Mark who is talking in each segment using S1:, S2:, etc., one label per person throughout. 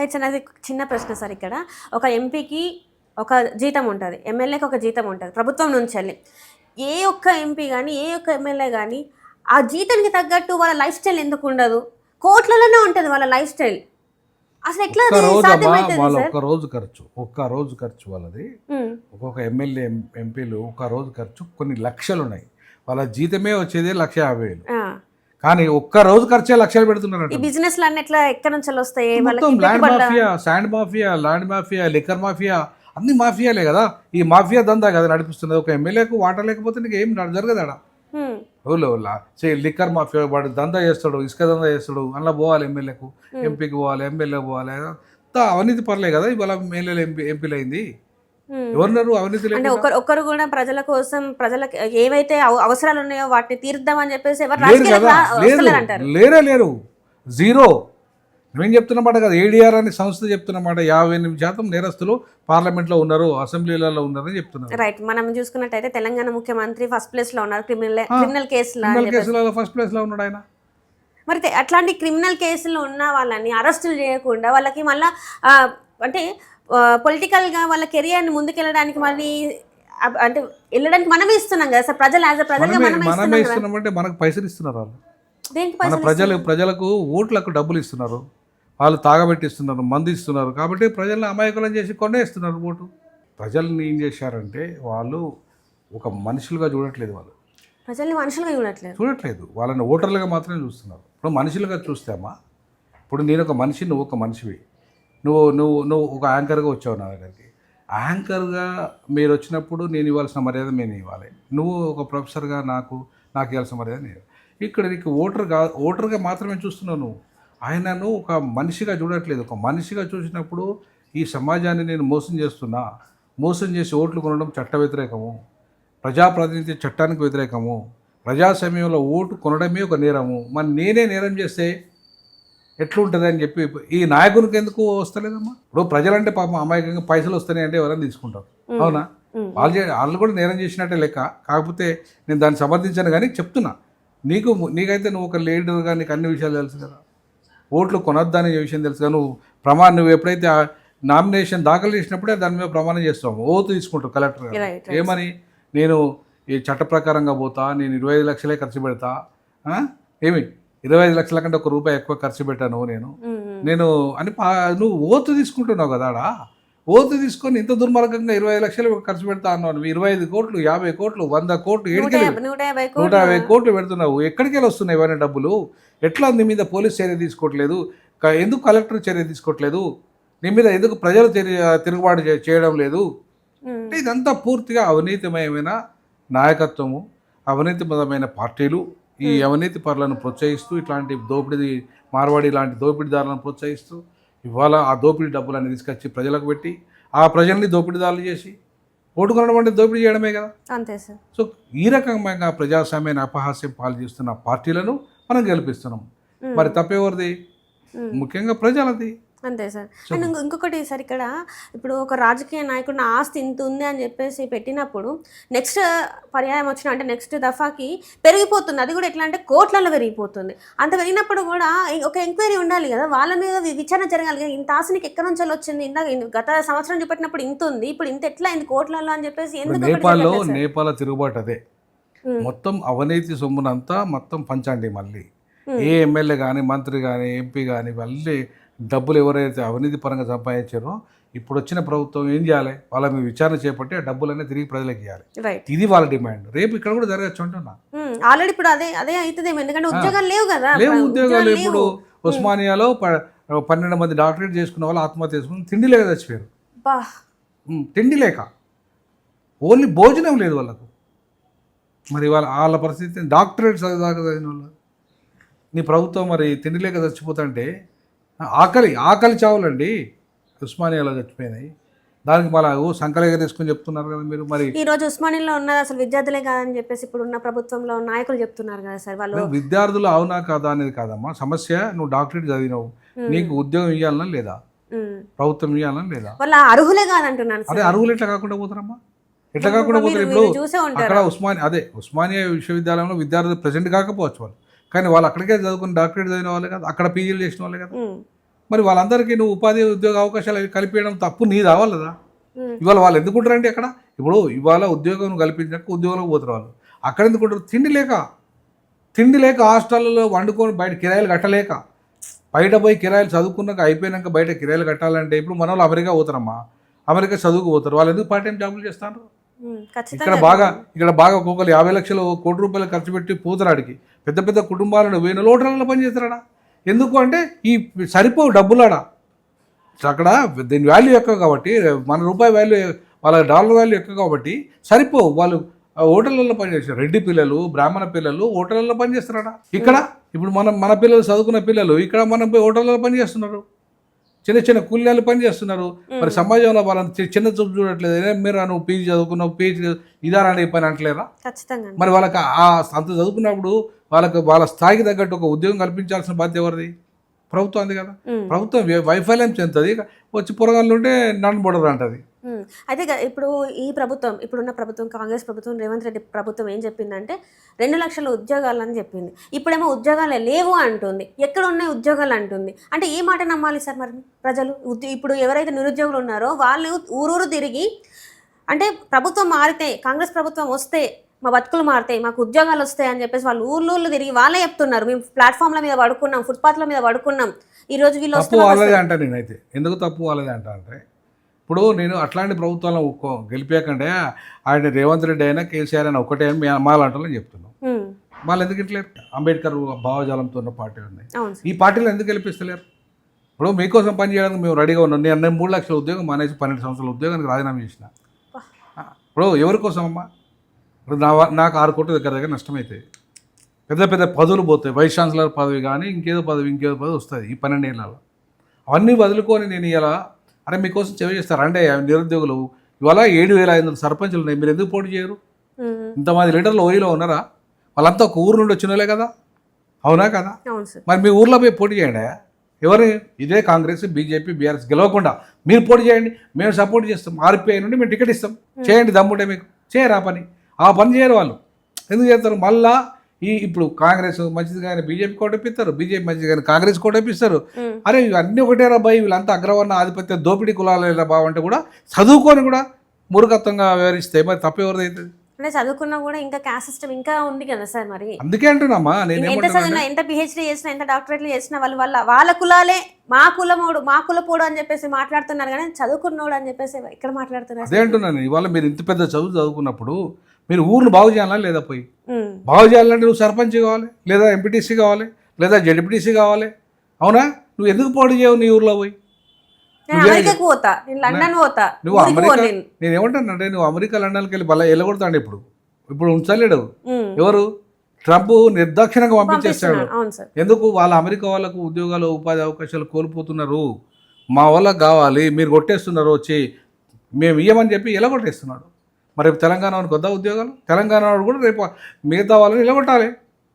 S1: Right sir చిన్న ప్రశ్న sir ఇక్కడ. ఒక ఎంపీకి ఒక జీతం ఉంటుంది ఎమ్మెల్యేకి ఒక జీతం ఉంటుంది ప్రభుత్వం నుంచి వెళ్ళి. ఏ ఒక్క ఎంపీ కానీ ఏ ఒక్క ఎమ్మెల్యే కానీ ఆ జీతానికి తగ్గట్టు వాళ్ళ లైఫ్ స్టైల్ ఎందుకు ఉండదు? కోట్లలోనే ఉంటుంది వాళ్ళ లైఫ్ స్టైల్. అసలు ఎట్లా
S2: ఒక్క వాళ్ళ ఒక్క రోజు ఖర్చు ఒక్క రోజు ఖర్చు వాళ్ళది. ఒక్కొక్క ఎమ్మెల్యే ఎంపీలు ఒక రోజు ఖర్చు కొన్ని లక్షలు ఉన్నాయి వాళ్ళ జీతమే వచ్చేది లక్ష యాభై వేలు. కానీ ఒక్క రోజు ఖర్చే లక్షలు
S1: ఈ
S2: పెడుతున్నారంట
S1: బిజినెస్ అన్నీ ఎట్లా ఎక్కడి నుంచి వస్తాయి?
S2: Land mafia sand mafia land mafia liquor mafia అన్ని మాఫియాలే కదా. ఈ మాఫియా దందా కదా నడిపిస్తున్నది ఒక ఎమ్మెల్యేకు వాటర్ లేకపోతే నీకు ఏం జరగదు
S1: ఉమ్,
S2: ఊళ్ళో లిక్కర్ మాఫియా వాడు దందా చేస్తాడు ఇసుక దందా చేస్తాడు అందులో పోవాలి ఎమ్మెల్యేకు. ఎంపీకి పోవాలి ఎమ్మెల్యే పోవాలి. అంతా అవినీతి పర్లే కదా. ఇవాళ ఎమ్మెల్యేలు ఎంపీ ఎంపీలు అయింది. ఎవరున్నారు? అవినీతి
S1: అంటే? ఒకరు ఒకరు కూడా ప్రజల కోసం ప్రజలకు ఏవైతే అవ- అవసరాలు ఉన్నాయో వాటిని తీర్దామని చెప్పేసి ఎవరు
S2: లేరు లేరే. జీరో. మేము చెప్తున్నమాట కదా. ఏడీఆర్ అనే సంస్థ చెప్తున్నమాట యాభై ఎనిమిది శాతం నేరస్తులు పార్లమెంట్లో ఉన్నారు అసెంబ్లీలలో ఉన్నారని చెప్తున్నారు.
S1: రైట్. మనం చూసుకున్నట్టయితే తెలంగాణ ముఖ్యమంత్రి ఫస్ట్ ప్లేస్లో ఉన్నారు. క్రిమినల్ క్రిమినల్ కేసులు
S2: ఫస్ట్ ప్లేస్లో ఉన్నాడు ఆయన.
S1: మరి అట్లాంటి క్రిమినల్ కేసులు ఉన్న వాళ్ళని అరెస్టులు చేయకుండా వాళ్ళకి మళ్ళా అంటే పొలిటికల్గా వాళ్ళ కెరియర్ని ముందుకెళ్ళడానికి మళ్ళీ అబ్- అంటే వెళ్ళడానికి మనమే ఇస్తున్నాం కదా సార్. ప్రజలు యాజ్ అ ప్రజలుగా
S2: మనమే
S1: ఇస్తున్నాం
S2: ఇస్తున్నామంటే మనకు పైసలు ఇస్తున్నారు వాళ్ళు. మన ప్రజలు ప్రజలకు ఓట్లకు డబ్బులు ఇస్తున్నారు. వాళ్ళు తాగబెట్టిస్తున్నారు మందు ఇస్తున్నారు. కాబట్టి ప్రజల్ని అమాయకులను చేసి కొనేస్తున్నారు ఓటు. ప్రజల్ని ఏం చేశారంటే వాళ్ళు ఒక మనుషులుగా చూడట్లేదు వాళ్ళు.
S1: ప్రజల్ని మనుషులుగా చూడట్లేదు.
S2: చూడట్లేదు. వాళ్ళని ఓటర్లుగా మాత్రమే చూస్తున్నారు. ఇప్పుడు మనుషులుగా చూస్తామా ఇప్పుడు నేను ఒక మనిషి నువ్వు ఒక మనిషివి. నువ్వు నువ్వు నువ్వు ఒక యాంకర్గా వచ్చావు నా దగ్గరికి. యాంకర్గా మీరు వచ్చినప్పుడు నేను ఇవ్వాల్సిన మర్యాద నేను ఇవ్వాలి. నువ్వు ఒక ప్రొఫెసర్గా నాకు నాకు ఇవ్వాల్సిన మర్యాద నేను ఇక్కడ నీకు ఓటర్గా ఓటర్గా మాత్రమే చూస్తున్నావు నువ్వు. ఆయనను ఒక మనిషిగా చూడట్లేదు. ఒక మనిషిగా చూసినప్పుడు ఈ సమాజాన్ని నేను మోసం చేస్తున్నా. మోసం చేసి ఓట్లు కొనడం చట్ట వ్యతిరేకము. ప్రజాప్రాతినిధ్య చట్టానికి వ్యతిరేకము. ప్రజాస్వామ్యంలో ఓటు కొనడమే ఒక నేరము. మరి నేనే నేరం చేస్తే ఎట్లుంటుంది అని చెప్పి ఈ నాయకునికి ఎందుకు వస్తలేదమ్మా? ఇప్పుడు ప్రజలంటే పాపం అమాయకంగా పైసలు వస్తున్నాయి అంటే ఎవరైనా తీసుకుంటారు. అవునా. వాళ్ళు వాళ్ళు కూడా నేరం చేసినట్టే లెక్క. కాకపోతే నేను దాన్ని సమర్థించాను కానీ చెప్తున్నా. నీకు నీకైతే నువ్వు ఒక లీడర్గా నీకు అన్ని విషయాలు తెలుసు కదా. ఓట్లు కొనొద్దనే విషయం తెలుసు కదా. నువ్వు ప్రమాణం నువ్వు ఎప్పుడైతే నామినేషన్ దాఖలు చేసినప్పుడే దాని మీద ప్రమాణం చేస్తావు. ఓటు తీసుకుంటావు కలెక్టర్ గారు. ఏమని? నేను ఈ చట్ట ప్రకారంగా పోతా నేను ఇరవై ఐదు లక్షలే ఖర్చు పెడతా? ఏమి? ఇరవై ఐదు లక్షల కంటే ఒక రూపాయి ఎక్కువ ఖర్చు పెట్టాను నేను. నేను అని నువ్వు ఓతు తీసుకుంటున్నావు కదా ఆడ? ఓతు తీసుకొని ఇంత దుర్మార్గంగా ఇరవై ఐదు లక్షలు ఖర్చు పెడతా అన్నావు నువ్వు. ఇరవై ఐదు కోట్లు యాభై కోట్లు వంద కోట్లు
S1: నూట
S2: ఏడికెళ్ళి
S1: యాభై నూట యాభై కోట్లు.
S2: పెడుతున్నావు. ఎక్కడికి వెళ్ళి వస్తున్నాయి ఇవన్నీ డబ్బులు? ఎట్లా నీ మీద పోలీస్ చర్య తీసుకోవట్లేదు? ఎందుకు కలెక్టర్ చర్య తీసుకోవట్లేదు? నీ మీద ఎందుకు ప్రజలు తిరుగుబాటు చేయడం లేదు? ఇదంతా పూర్తిగా అవినీతిమయమైన నాయకత్వము అవినీతిమయమైన పార్టీలు ఈ అవినీతి పరులను ప్రోత్సహిస్తూ ఇట్లాంటి దోపిడీ మార్వాడి ఇలాంటి దోపిడీదారులను ప్రోత్సహిస్తూ ఇవాళ ఆ దోపిడీ డబ్బులన్నీ తీసుకొచ్చి ప్రజలకు పెట్టి ఆ ప్రజల్ని దోపిడీదారులు చేసి ఓటు కొనడం అంటే దోపిడీ చేయడమే కదా?
S1: అంతే సార్.
S2: సో ఈ రకమైన ప్రజాస్వామ్యాన్ని అపహాస్యం పాలు చేస్తున్న పార్టీలను మనం గెలిపిస్తున్నాం. మరి తప్పెవరిది. ముఖ్యంగా ప్రజలది.
S1: అంతే సార్. అండ్ ఇంకొ- ఇంకొకటి సార్ ఇక్కడ ఇప్పుడు ఒక రాజకీయ నాయకుడు నా ఆస్తి ఇంత ఉంది అని చెప్పేసి పెట్టినప్పుడు నెక్స్ట్ పర్యాయం వచ్చిన అంటే నెక్స్ట్ దఫాకి పెరిగిపోతుంది. అది కూడా ఎట్లా అంటే కోట్లలో పెరిగిపోతుంది. అంత పెరిగినప్పుడు కూడా ఒక ఎంక్వైరీ ఉండాలి కదా. వాళ్ళ మీద విచారణ జరగాలి కదా. ఇంత ఆస్తి నీకు ఎక్కడి నుంచి వచ్చింది ఇందాక గత సంవత్సరం చూపెట్టినప్పుడు ఇంత ఉంది. ఇప్పుడు ఇంత ఎట్లా అయింది కోట్లలో అని చెప్పేసి ఎందుకు
S2: నేపాల్లో? నేపాల తిరుగుబాటు అదే. మొత్తం అవినీతి సొమ్మునంతా మొత్తం పంచండి మళ్ళీ. ఏ ఎమ్మెల్యే కానీ మంత్రి కానీ ఎంపీ కానీ మళ్ళీ డబ్బులు ఎవరైతే అవినీతి పరంగా సంపాదించారో ఇప్పుడు వచ్చిన ప్రభుత్వం ఏం చేయాలి? వాళ్ళ మీద విచారణ చేపట్టి ఆ డబ్బులన్నీ తిరిగి ప్రజలకు ఇవ్వాలి ఇది వాళ్ళ డిమాండ్. రేపు ఇక్కడ కూడా జరగచ్చు అంటున్నా.
S1: ఆల్రెడీ ఇప్పుడు అదే అదే అవుతుందేమో ఎందుకంటే ఉద్యోగాలు లేవు కదా.
S2: లేవు ఉద్యోగాలు ఇప్పుడు ఉస్మానియాలో పన్నెండు మంది డాక్టరేట్ చేసుకున్న వాళ్ళు ఆత్మహత్య చేసుకుని తిండి లేక చచ్చిపోయారు. తిండి లేక. ఓన్లీ భోజనం లేదు వాళ్ళకు. మరి వాళ్ళ వాళ్ళ పరిస్థితి డాక్టరేట్ చదివాక చదివిన వాళ్ళు. నీ ప్రభుత్వం మరి తిండి లేక చచ్చిపోతుంటే ఆకలి ఆకలి చావులండి. ఉస్మానియాలో చచ్చిపోయినాయి. దానికి మళ్ళీ సంకలేగా తీసుకొని చెప్తున్నారు కదా మీరు మరి.
S1: ఈ రోజు ఉస్మానియాలో ఉన్నది అసలు విద్యార్థులే కాదని చెప్పేసి ఇప్పుడు ఉన్న ప్రభుత్వంలో నాయకులు చెప్తున్నారు కదా సార్. వాళ్ళు
S2: విద్యార్థులు అవునా కాదా అనేది కాదమ్మా. సమస్య నువ్వు డాక్టరేట్ చదివినావు. నీకు ఉద్యోగం ఇవ్వాలన్నా లేదా. ప్రభుత్వం ఇవ్వాలన్నా లేదా?
S1: వాళ్ళ అర్హులే కాదంటున్నాను
S2: అదే అరువులు ఎట్లా కాకుండా పోతారమ్మా? ఎట్లా కాకుండా పోతారు? ఇప్పుడు అక్కడ ఉస్మానియా అదే ఉస్మానియా విశ్వవిద్యాలయంలో విద్యార్థులు ప్రెసెంట్ కాకపోవచ్చు వాళ్ళు. కానీ వాళ్ళు అక్కడికే చదువుకుని డాక్టరేట్ చదివిన వాళ్ళే కదా అక్కడ పీజీలు చేసిన వాళ్ళే కదా. మరి వాళ్ళందరికీ నువ్వు ఉపాధి ఉద్యోగ అవకాశాలు అవి కలిపేయడం తప్పు నీ రావాలదా. ఇవాళ వాళ్ళు ఎందుకుంటారంటే అక్కడ? ఇప్పుడు ఇవాళ ఉద్యోగం కల్పించాక ఉద్యోగంలోకి పోతారు వాళ్ళు. అక్కడ ఎందుకుంటారు తిండి లేక. తిండి లేక హాస్టల్లో వండుకొని బయట కిరాయిలు కట్టలేక. బయట పోయి కిరాయిలు చదువుకున్నాక అయిపోయినాక బయట కిరాయిలు కట్టాలంటే ఇప్పుడు మన వాళ్ళు అమెరికా పోతారమ్మా. అమెరికా చదువుకు పోతారు. వాళ్ళు ఎందుకు పార్ట్ టైం జాబులు చేస్తారు? ఇక్కడ బాగా ఇక్కడ బాగా ఒక్కొక్కరు యాభై లక్షలు కోటి రూపాయలు ఖర్చు పెట్టి పోతారు పెద్ద పెద్ద కుటుంబాలను వేల లోటలలో పనిచేస్తారా ఎందుకు అంటే ఈ సరిపోవు డబ్బులాడా. అక్కడ దీని వాల్యూ ఎక్కువ కాబట్టి మన రూపాయి వాల్యూ వాళ్ళ డాలర్ వాల్యూ ఎక్కువ కాబట్టి సరిపోవు. వాళ్ళు హోటళ్ళల్లో పనిచేస్తారు రెడ్డి పిల్లలు బ్రాహ్మణ పిల్లలు హోటళ్ళల్లో పనిచేస్తారట ఇక్కడ ఇప్పుడు మనం మన పిల్లలు చదువుకున్న పిల్లలు ఇక్కడ మనం పోయి హోటళ్ళలో పనిచేస్తున్నారు చిన్న చిన్న కూలీలు పని చేస్తున్నారు. మరి సమాజంలో వాళ్ళని చిన్న చూపు చూడట్లేదు. మీరు నువ్వు పీజీ చదువుకున్నావు పీజీ ఇదారా అనే పని అంటలేరా. మరి వాళ్ళకి ఆ అంత చదువుకున్నప్పుడు వాళ్ళకి వాళ్ళ స్థాయికి తగ్గట్టు ఒక ఉద్యోగం కల్పించాల్సిన బాధ్యత ఎవరిది? ప్రభుత్వం అంది కదా. ప్రభుత్వం వైఫల్యం చెందుతుంది. వచ్చి పొరగాళ్ళు ఉంటే నన్ను బొడరు అంటది.
S1: అయితే ఇప్పుడు ఈ ప్రభుత్వం ఇప్పుడున్న ప్రభుత్వం కాంగ్రెస్ ప్రభుత్వం రేవంత్ రెడ్డి ప్రభుత్వం ఏం చెప్పిందంటే రెండు లక్షల ఉద్యోగాలు అని చెప్పింది. ఇప్పుడేమో ఉద్యోగాలే లేవు అంటుంది. ఎక్కడ ఉన్నాయి ఉద్యోగాలు అంటుంది. అంటే ఏ మాట నమ్మాలి సార్ మరి ప్రజలు? ఇప్పుడు ఎవరైతే నిరుద్యోగులు ఉన్నారో వాళ్ళు ఊరూరు తిరిగి అంటే ప్రభుత్వం మారితే కాంగ్రెస్ ప్రభుత్వం వస్తే మా బతుకులు మారుతాయి మాకు ఉద్యోగాలు వస్తాయి అని చెప్పేసి వాళ్ళు ఊర్లు ఊర్లు తిరిగి వాళ్ళే చెప్తున్నారు. మేము ప్లాట్ఫామ్ల మీద పడుకున్నాం ఫుట్పాత్ల మీద పడుకున్నాం. ఈ రోజు వీళ్ళు
S2: ఎందుకు తప్పు వాళ్ళదే అంట అంటే ఇప్పుడు నేను అట్లాంటి ప్రభుత్వాలను ఒక్కో- గెలిపాకంటే ఆయన రేవంత్ రెడ్డి అయినా కేసీఆర్ అయినా ఒకటే అని మా- లాంటి చెప్తున్నాం. వాళ్ళు ఎందుకు ఇట్లేరు అంబేద్కర్ భావజాలంతో ఉన్న పార్టీ
S1: సార్.
S2: ఈ పార్టీలో ఎందుకు గెలిపిస్తలేరు? ఇప్పుడు మీకోసం పని చేయడానికి మేము రెడీగా ఉన్నాం. నేను నేను మూడు లక్షల ఉద్యోగం మానేసి పన్నెండు సంవత్సరాల ఉద్యోగానికి రాజీనామా చేసిన. ఇప్పుడు ఎవరి కోసం అమ్మా ఇప్పుడు నా నాకు ఆరు కోట్ల దగ్గర దగ్గర నష్టమవుతాయి పెద్ద పెద్ద పదవులు పోతాయి. వైస్ ఛాన్సలర్ పదవి కానీ ఇంకేదో పదవి ఇంకేదో పదవి వస్తుంది ఈ పన్నెండేళ్ళలో అవన్నీ వదులుకొని నేను ఇలా అరే మీకోసం చెవి చేస్తారు అంటే నిరుద్యోగులు. ఇవాళ ఏడు వేల ఐదు వందల సర్పంచులు ఉన్నాయి. మీరు ఎందుకు పోటీ చేయరు. ఇంతమంది లీడర్లు ఓయిలో ఉన్నారా? వాళ్ళంతా ఒక ఊరు నుండి వచ్చిన వాళ్ళే కదా? అవునా కదా మరి మీ ఊర్లో పోయి పోటీ చేయండి. ఎవరు? ఇదే కాంగ్రెస్ బీజేపీ బీఆర్ఎస్ గెలవకుండా మీరు పోటీ చేయండి. మేము సపోర్ట్ చేస్తాం. ఆర్పీఐ నుండి మేము టికెట్ ఇస్తాం. చేయండి దమ్ముంటే మీకు. చేయరు ఆ పని? ఆ పని చేయరు వాళ్ళు. ఎందుకు చేస్తారు? మళ్ళా ఈ ఇప్పుడు కాంగ్రెస్ మంచిది కానీ బీజేపీ కోటపిస్తారు బీజేపీ మంచిది కానీ కాంగ్రెస్ కోటపిస్తారు. అరే ఇవన్నీ ఒకటే రాబాయి వీళ్ళంతా అగ్రవర్ణ ఆధిపత్య దోపిడీ కులాల బావంటే కూడా చదువుకొని కూడా మూర్ఖత్వంగా వ్యవహరిస్తే మరి తప్పు ఎవరిదైతుంది
S1: అంటే చదువుకున్నా కూడా ఇంకా క్యాస్ట్ సిస్టమ్ ఇంకా ఉంది కదా సార్ మరి.
S2: అందుకే అంటున్నామా?
S1: ఎంత
S2: నేనేమంటున్నా
S1: చదివినా ఎంత పిహెచ్డీ చేసినా ఎంత డాక్టరేట్లు చేసినా వాళ్ళు వాళ్ళ వాళ్ళ కులాలే మా కులమోడు మా కులపోడు అని చెప్పేసి మాట్లాడుతున్నారు కానీ చదువుకున్నోడు అని చెప్పేసి ఇక్కడ మాట్లాడుతున్నారు
S2: అదే అంటున్నాను. ఇవాళ మీరు ఇంత పెద్ద చదువు చదువుకున్నప్పుడు మీరు ఊరిని బాగు చేయాలా లేదా పోయి. బాగు చేయాలంటే నువ్వు సర్పంచ్ కావాలి లేదా ఎంపీటీసీ కావాలి లేదా జడ్పీటీసీ కావాలి. అవునా? నువ్వు ఎందుకు పోటీ చేయవు నీ ఊర్లో పోయి? నువ్వు అమెరికా
S1: నేను.
S2: ఏమంటానంటే నువ్వు అమెరికా లండన్కి వెళ్ళి బల వెళ్ళగొడతాడు ఇప్పుడు. ఇప్పుడు ఉంచలేడు. ఎవరు? ట్రంప్ నిర్దాక్షిణంగా పంపించేస్తాడు. ఎందుకు? వాళ్ళ అమెరికా వాళ్ళకు ఉద్యోగాలు ఉపాధి అవకాశాలు కోల్పోతున్నారు. మా వాళ్ళకి కావాలి మీరు కొట్టేస్తున్నారు వచ్చి మేము ఇయ్యమని చెప్పి ఎలా కొట్టేస్తున్నాడు మరి రేపు తెలంగాణ వానికి వద్దా ఉద్యోగాలు? తెలంగాణ వాడు కూడా రేపు మిగతా వాళ్ళని నిలగొట్టాలి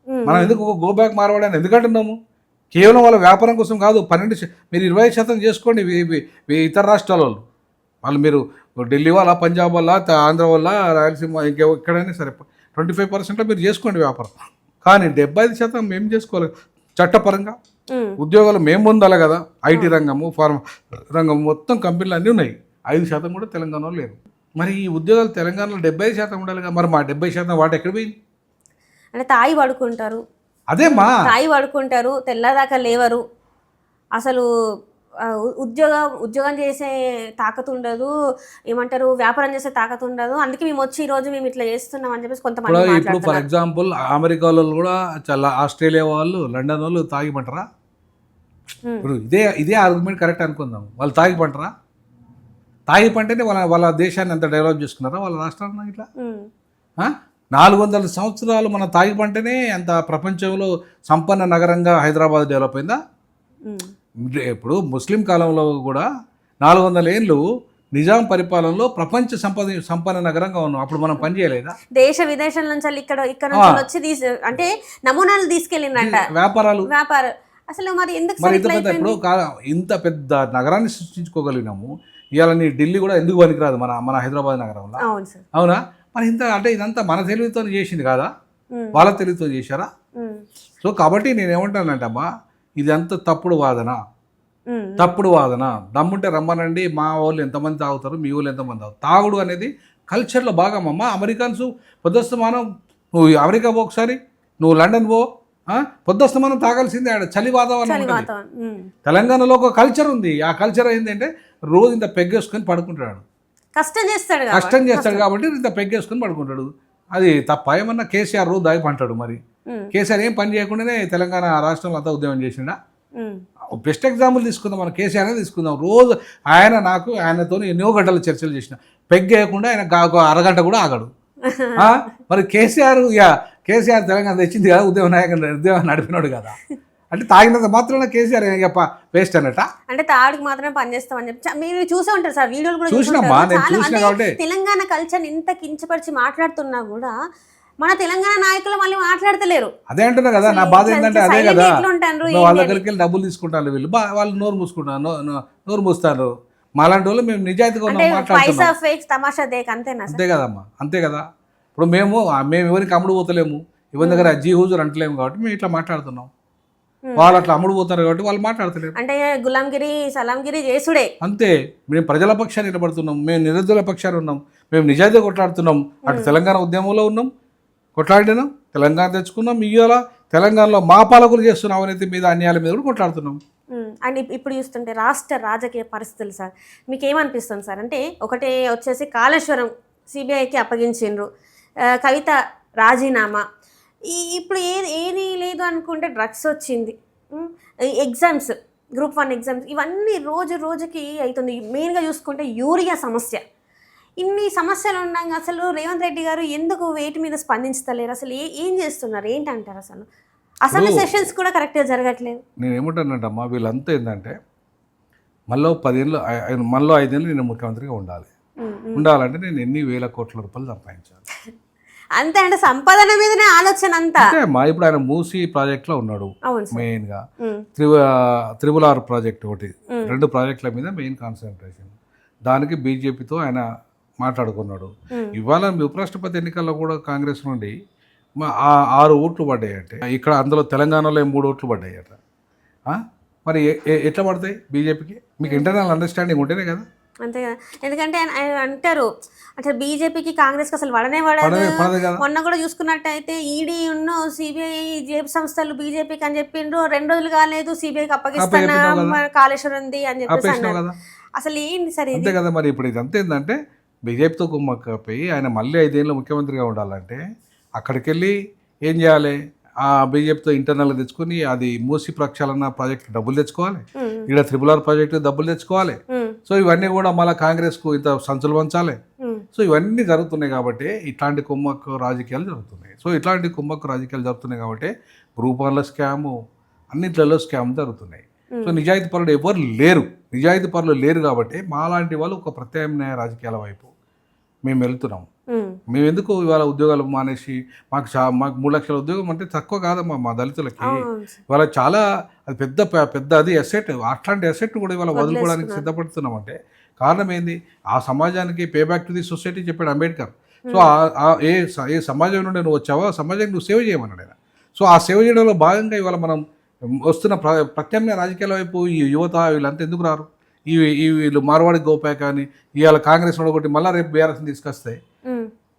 S1: ఉమ్.
S2: మనం ఎందుకు గో బ్యాక్ మారవాడని ఎందుకంటున్నాము? కేవలం వాళ్ళ వ్యాపారం కోసం కాదు పన్నెండు మీరు ఇరవై శాతం చేసుకోండి ఇతర రాష్ట్రాల వాళ్ళు. వాళ్ళు మీరు ఢిల్లీ వాళ్ళ పంజాబ్ వల్ల ఆంధ్ర వల్ల రాయలసీమ ఇంకే ఎక్కడైనా సరే ట్వంటీ ఫైవ్ పర్సెంట్లో మీరు చేసుకోండి వ్యాపారం. కానీ డెబ్బై ఐదు శాతం మేము చేసుకోవాలి చట్టపరంగా. ఉద్యోగాలు మేము పొందాలి కదా ఐటీ రంగము ఫార్మ రంగం మొత్తం కంపెనీలు అన్నీ ఉన్నాయి. ఐదు శాతం కూడా తెలంగాణలో లేరు. మరి ఈ ఉద్యోగాలు తెలంగాణలో డెబ్బై శాతం ఉండాలి కదా మరి మా డెబ్బై శాతం వాటి ఎక్కడ పోయింది?
S1: అంటే తాయి పడుకుంటారు
S2: అదేమ్మా
S1: తాయి పడుకుంటారు తెల్లదాకా లేవరు. అసలు ఉద్యోగ ఉద్యోగం చేసే తాకతు ఉండదు ఏమంటారు వ్యాపారం చేసే తాకతు ఉండదు. అందుకే మేము వచ్చి ఈ రోజు మేము ఇట్లా చేస్తున్నాం అని చెప్పేసి కొంతమంది
S2: ఇప్పుడు ఫర్ ఎగ్జాంపుల్ అమెరికా వాళ్ళు కూడా చాలా ఆస్ట్రేలియా వాళ్ళు లండన్ వాళ్ళు తాగిమంటారా
S1: ఉమ్.
S2: ఇప్పుడు ఇదే ఇదే ఆర్గ్యుమెంట్ కరెక్ట్ అనుకుందాం. వాళ్ళు తాగిపంటారా తాగి పంటేనే వాళ్ళ వాళ్ళ దేశాన్ని ఎంత డెవలప్ చేసుకున్నారా వాళ్ళ రాష్ట్రాన్ని ఇట్లా? నాలుగు వందల సంవత్సరాలు మన తాగి పంటనే అంత ప్రపంచంలో సంపన్న నగరంగా హైదరాబాద్ డెవలప్ అయిందా. ఇప్పుడు ముస్లిం కాలంలో కూడా నాలుగు వందల ఏళ్ళు నిజాం పరిపాలనలో ప్రపంచ సంపద సంపన్న నగరంగా ఉన్నాం. అప్పుడు మనం పని చేయలేదా?
S1: దేశ విదేశాల నుంచి ఇక్కడ ఇక్కడ. వచ్చి అంటే నమూనాలు తీసుకెళ్ళిందంట.
S2: వ్యాపారాలు.
S1: వ్యాపారం అసలు మరి ఎందుకు
S2: మరి ఇంత పెద్ద ఇప్పుడు ఇంత పెద్ద నగరాన్ని సృష్టించుకోగలిగినాము. ఇవాళ నీ ఢిల్లీ కూడా ఎందుకు పనికిరాదు మన మన హైదరాబాద్ నగరంలో?
S1: అవును
S2: మరి ఇంత అంటే ఇదంతా మన తెలివితో చేసింది కాదా. వాళ్ళ తెలివితో చేశారా. సో కాబట్టి నేను ఏమంటానంటమ్మా ఇదంతా తప్పుడు వాదన. తప్పుడు వాదన. దమ్ముంటే రమ్మనండి మా వాళ్ళు ఎంతమంది తాగుతారు మీ వాళ్ళు ఎంతమంది తాగుతారు. తాగుడు అనేది కల్చర్లో భాగం అమ్మ. అమెరికన్స్ పొద్దుస్తమానం నువ్వు అమెరికా పో ఒకసారి నువ్వు లండన్ పో? పొద్దుస్తమానం తాగాల్సిందే ఆడ చలి వాతావరణం. తెలంగాణలో ఒక కల్చర్ ఉంది. ఆ కల్చర్ ఏంటంటే రోజు ఇంత పెగ్గేసుకొని పడుకుంటాడు.
S1: కష్టం చేస్తాడు కాబట్టి.
S2: కష్టం చేస్తాడు కాబట్టి ఇంత పెగ్గేసుకొని పడుకుంటాడు. అది తప్ప ఏమన్నా కేసీఆర్ రోజు దాగి పంటాడు మరి. కేసీఆర్ ఏం పని చేయకుండానే తెలంగాణ రాష్ట్రంలో అంతా ఉద్యమం చేసిండా? బెస్ట్ ఎగ్జాంపుల్ తీసుకుందాం మనం కేసీఆర్ తీసుకుందాం. రోజు ఆయన నాకు ఆయనతో ఎన్నో గంటలు చర్చలు చేసిన. పెగ్గేయకుండా ఆయన అరగంట కూడా ఆగడు. ఆ? మరి కేసీఆర్ యా కేసీఆర్ తెలంగాణ తెచ్చింది కదా ఉద్యమ నాయకుడు ఉద్యమం నడిపినాడు కదా. అంటే తాగినంత మాత్రాన కేసీఆర్ వేస్ట్ అన్నట
S1: అంటే తాడికి మాత్రమే పనిచేస్తామని చెప్పి మీరు చూసే ఉంటారు సార్ వీడియోలు కూడా
S2: చూసినమ్మా. నేను చూసిన కాబట్టి.
S1: తెలంగాణ కల్చర్ ఇంత కించపరిచి మాట్లాడుతున్నా కూడా మన తెలంగాణ నాయకులు మళ్ళీ మాట్లాడతలేరు.
S2: అదే అంటున్నా కదా నా బాధ ఏంటంటే అదే కదా. వాళ్ళ. దగ్గరికి వెళ్ళి డబ్బులు తీసుకుంటారు వీళ్ళు. వాళ్ళు నోరు మూసుకుంటారు నోరు మూస్తారు. మాలాంటి వాళ్ళు మేము నిజాయితీగా మాట్లాడుతున్నాం. అంతే కదమ్మా అంతే కదా. ఇప్పుడు మేము మేము ఎవరికి అమ్ముడు పోతలేము. ఎవరి దగ్గర జీ హూజుర్ అంటలేము కాబట్టి మేము ఇట్లా మాట్లాడుతున్నాం. వాళ్ళు అట్లా అమ్ముడు పోతారు కాబట్టి వాళ్ళు మాట్లాడతలేరు.
S1: అంటే గులాంగిరి సలాంగిరి చేసుడే.
S2: అంతే. మేము ప్రజల పక్షాన్ని నిలబడుతున్నాం. మేము నిరుద్యోగుల పక్షాన్ని ఉన్నాం. మేము నిజాయితీ కొట్లాడుతున్నాం. అటు తెలంగాణ ఉద్యమంలో ఉన్నాం. కొట్లాడినాం తెలంగాణ తెచ్చుకున్నాం. ఇవాళ తెలంగాణలో మా పాలకులు చేస్తున్న అవినీతి మీద అన్యాయాల మీద కూడా కొట్లాడుతున్నాం.
S1: అండ్ ఇప్- ఇప్పుడు చూస్తుంటే రాష్ట్ర రాజకీయ పరిస్థితులు సార్. మీకు ఏమనిపిస్తుంది సార్? అంటే ఒకటి వచ్చేసి కాళేశ్వరం సిబిఐకి అప్పగించిండ్రు. కవిత రాజీనామా. ఈ ఇప్పుడు ఏ ఏది లేదు అనుకుంటే డ్రగ్స్ వచ్చింది. ఎగ్జామ్స్ గ్రూప్ వన్ ఎగ్జామ్స్ ఇవన్నీ రోజు రోజుకి అవుతుంది మెయిన్గా చూసుకుంటే యూరియా సమస్య. ఇన్ని సమస్యలు ఉండగా అసలు రేవంత్ రెడ్డి గారు ఎందుకు వేటి మీద స్పందించలేరు అసలు ఏ ఏం చేస్తున్నారు? ఏంటంటారు అసలు? అసలు సెషన్స్ కూడా కరెక్ట్గా జరగట్లేదు.
S2: నేను ఏమంటానంటమ్మా వీళ్ళంతా ఏంటంటే మళ్ళీ పదేళ్ళు మళ్ళీ ఐదేళ్ళు నేను ముఖ్యమంత్రిగా ఉండాలి. ఉండాలంటే నేను ఎన్ని వేల కోట్ల రూపాయలు సంపాదించాలి.
S1: అంతే అంటే సంపాదన మీదనే ఆలోచన అంతా.
S2: మా ఇప్పుడు ఆయన మూసి ప్రాజెక్ట్లో ఉన్నాడు
S1: అవును సార్.
S2: మెయిన్గా.
S1: ఉమ్,
S2: త్రివ త్రిబుల్ ఆర్ ప్రాజెక్ట్ ఒకటి. రెండు ప్రాజెక్టుల మీద మెయిన్ కాన్సన్ట్రేషన్. దానికి బీజేపీతో ఆయన మాట్లాడుకున్నాడు. ఇవాళ ఉపరాష్ట్రపతి ఎన్నికల్లో కూడా కాంగ్రెస్ నుండి ఆరు ఓట్లు పడ్డాయంటే. ఇక్కడ అందులో తెలంగాణలో మూడు ఓట్లు పడ్డాయట? మరి ఎట్లా పడతాయి బీజేపీకి? మీకు ఇంటర్నల్ అండర్స్టాండింగ్ ఉంటేనే కదా.
S1: అంతే కదా. ఎందుకంటే ఆయన- అంటారు అంటే బీజేపీకి కాంగ్రెస్ అసలు వడనే
S2: కదా.
S1: మొన్న కూడా చూసుకున్నట్టయితే ఈడీ ఉన్న సిబిఐ జేబు సంస్థలు బీజేపీకి అని చెప్పిండ్రు. రెండు రోజులు కాలేదు సిబిఐకి అప్పగిస్తున్నా కాళేశ్వరం ఉంది అని చెప్పేసి అన్నారు. అసలు ఏంటి సార్
S2: అంతే కదా మరి ఇప్పుడు ఇది అంతే ఏంటంటే బీజేపీతో కుమ్మకపోయి ఆయన మళ్ళీ ఐదేళ్ళు ముఖ్యమంత్రిగా ఉండాలంటే అక్కడికి వెళ్ళి ఏం చేయాలి? ఆ బీజేపీతో ఇంటర్నల్గా తెచ్చుకొని అది మూసి ప్రక్షాళన ప్రాజెక్ట్ డబ్బులు తెచ్చుకోవాలి. ఇక్కడ త్రిపుల్ ఆర్ ప్రాజెక్టు డబ్బులు తెచ్చుకోవాలి. సో ఇవన్నీ కూడా మళ్ళీ కాంగ్రెస్కు ఇంత సంచులు పంచాలి. సో ఇవన్నీ జరుగుతున్నాయి కాబట్టి ఇట్లాంటి కుమ్మక్కు రాజకీయాలు జరుగుతున్నాయి. సో ఇట్లాంటి కుమ్మక్కు రాజకీయాలు జరుగుతున్నాయి కాబట్టి గ్రూప్ వన్ల స్కాము అన్నిట్లలో స్కామ్ జరుగుతున్నాయి. సో నిజాయితీ పరులు ఎవరు లేరు. నిజాయితీ పరులు లేరు కాబట్టి మాలాంటి వాళ్ళు ఒక ప్రత్యామ్నాయ రాజకీయాల వైపు మేము వెళ్తున్నాం. మేము ఎందుకు ఇవాళ ఉద్యోగాలు మానేసి మాకు మాకు మూడు లక్షల ఉద్యోగం అంటే తక్కువ కాదమ్మా మా దళితులకి. ఇవాళ చాలా అది పెద్ద పెద్ద అది అసెట్ అట్లాంటి అసెట్ కూడా ఇవాళ వదులుకోవడానికి సిద్ధపడుతున్నామంటే కారణం ఏంది? ఆ సమాజానికి pay back to the society చెప్పాడు అంబేద్కర్. సో ఏ ఏ సమాజం నుండి నువ్వు వచ్చావో ఆ సమాజానికి నువ్వు సేవ చేయమన్నాడు ఆయన. సో ఆ సేవ చేయడంలో భాగంగా ఇవాళ మనం వస్తున్న ప్ర ప్రత్యామ్నాయ రాజకీయాల వైపు ఈ యువత వీళ్ళంతా ఎందుకు రారు? ఈ వీళ్ళు మార్వాడి గోపాయ్ కానీ ఇవాళ కాంగ్రెస్ ఒకటి మళ్ళీ రేపు బీఆర్ఎస్ని తీసుకొస్తాయి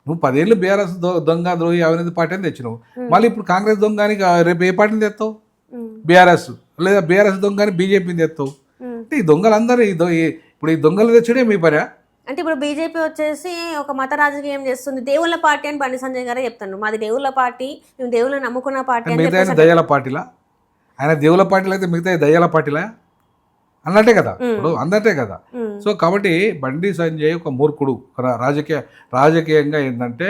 S2: నువ్వు పదేళ్ళు బీఆర్ఎస్ దొంగ ద్రోహి అవినీతి పార్టీని తెచ్చినావు. మళ్ళీ ఇప్పుడు కాంగ్రెస్ దొంగ రేపు ఏ పార్టీని తెస్తావు? బీఆర్ఎస్ లేదా బీఆర్ఎస్ దొంగ అని బీజేపీని తెస్తావు. అంటే ఈ దొంగలందరూ ఈ ఇప్పుడు ఈ దొంగలు తెచ్చుడే మీ పని
S1: అంటే ఇప్పుడు బీజేపీ వచ్చేసి ఒక మత రాజకీయం చేస్తుంది. దేవుళ్ళ పార్టీ అని బండి సంజయ్ గారే చెప్తాను మాది దేవుళ్ళ పార్టీ మేము దేవుళ్ళని నమ్ముకున్న పార్టీ
S2: మిగతా దయ్యాల పార్టీలా? ఆయన దేవుల పార్టీలు అయితే మిగతా దయ్యాల పార్టీలా? అన్నట్టే కదా? ఇప్పుడు అన్నట్టే కదా? సో కాబట్టి బండి సంజయ్ ఒక మూర్ఖుడు. రాజకీయ రాజకీయంగా ఏంటంటే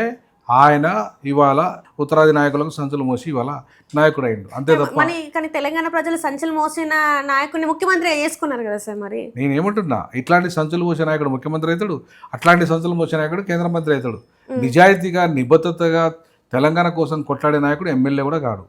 S2: ఆయన ఇవాళ ఉత్తరాది నాయకులకు సంచులు మోసి ఇవాళ నాయకుడు అయిండు అంతే తప్ప
S1: మరి కానీ తెలంగాణ ప్రజలు సంచలు మోసిన నాయకుడిని ముఖ్యమంత్రిగా చేసుకున్నారు కదా సార్ మరి?
S2: నేను ఏమంటున్నా ఇట్లాంటి సంచులు మోసే నాయకుడు ముఖ్యమంత్రి అవుతాడు అట్లాంటి సంచులు మోసే నాయకుడు కేంద్ర మంత్రి అవుతాడు. నిజాయితీగా నిబద్ధతగా తెలంగాణ కోసం కొట్లాడే నాయకుడు ఎమ్మెల్యే కూడా కాడు.